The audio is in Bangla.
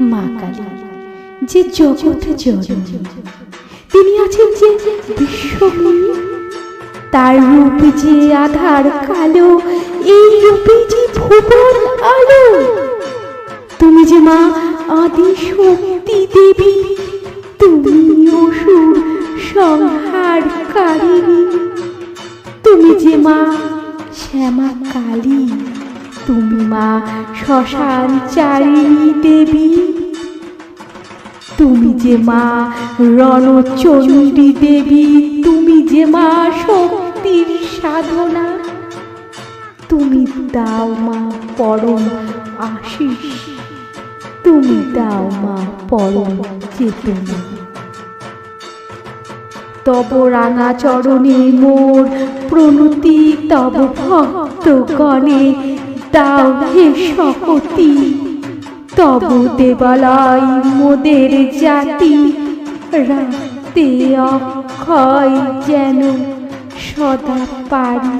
মা কালী, যে জননী। তিনি আছেন যে বিশ্বময়ী তার রূপ যে আধার কালো, এই রূপে যে ভুবন আলো। তুমি যে মা আদি শক্তি দেবী, তুমি অসুর সংহারকারিণী। তুমি যে মা শ্যামা কালী তুমি মা শ্মশান চারিণী দেবী। তুমি যে মা রণচণ্ডী দেবী, তুমি যে মা শক্তির সাধনা। তুমি দাও মা পরম আশিস তুমি দাও মা পরম চেতনা। তব রাঙা চরণে মোর প্রণতি, তব ভক্ত গণে দাও হে শপতি তব দেবালয় মোদের জাতি রাখতে অক্ষয় যেন সদা পারি।